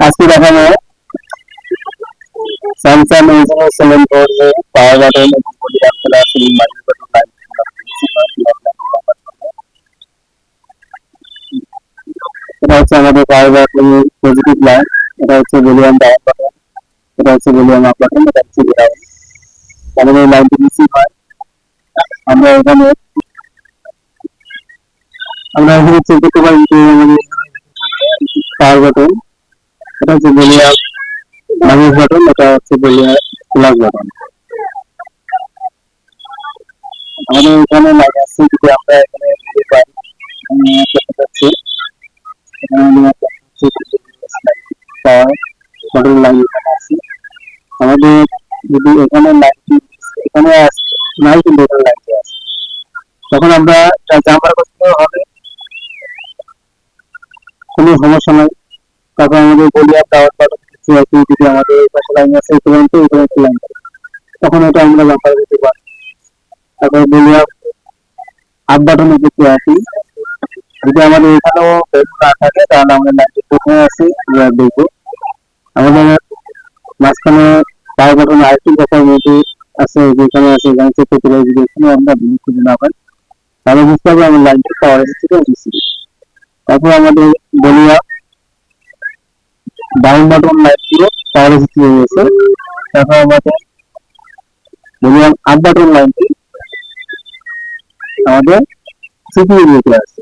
আজকে দেখাবো Samsung SM seven power button এবং বডি আপনারা আসলে মাইক্রো বাটন এটা হচ্ছে আমাদের পাওয়ার বাটন পজিটিভ লাইট এটা হচ্ছে ভলিউম ডাউন বাটন এটা হচ্ছে ভলিউম আপ বাটন এটা হচ্ছে গ্রাউন্ড আমাদের লাইনটি রিসিভ হয় আমরা এখানে আমরা এখানে চেক করতে পারি যে আমাদের পাওয়ার বাটন এটা হচ্ছে ভলিউম মাইনাস বাটন এটা হচ্ছে ভলিউম প্লাস বাটন আমাদের এখানে আছে যদি আমরা এখানে পাওয়ার বাটন লাইন এখানে আছে। আমাদের যদি এখানে লাইনটি এখানে নাই কিন্তু এখানে লাইনটি আছে। তখন আমরা জাম্পার করতে হবে। কোনো সমস্যা নাই। তারপর বলি, আর যদি আমাদের পাশে লাইন আছে, এই পর্যন্ত এই পর্যন্ত তখন এটা আমরা জাম্পার দিতে পারি। তারপর বলি আপ বাটনে আছে যদি আমাদের এখানেও না থাকে, তাহলে আমরা লাইনটি প্রথমে আসি, আমরা দেখব। আমাদের মাঝখানে পাওয়ার বাটন আরেকটি কথার মধ্যে আছে, যেখানে আছে, এখানে চেক করতে পারি যদি এখানে আমরা ভিন্ন খুঁজে না পাই। তাহলে বুঝতে হবে আমার লাইনটি পাওয়ার থেকে তারপর আমাদের বলিয়া ডাউন বাটন লাইট দিয়ে পাওয়ার এসেছি হয়ে গেছে। তারপর আমাদের বলিয়াম আপ বাটন লাইনটি আমাদের সিপিইউ দিতে আছে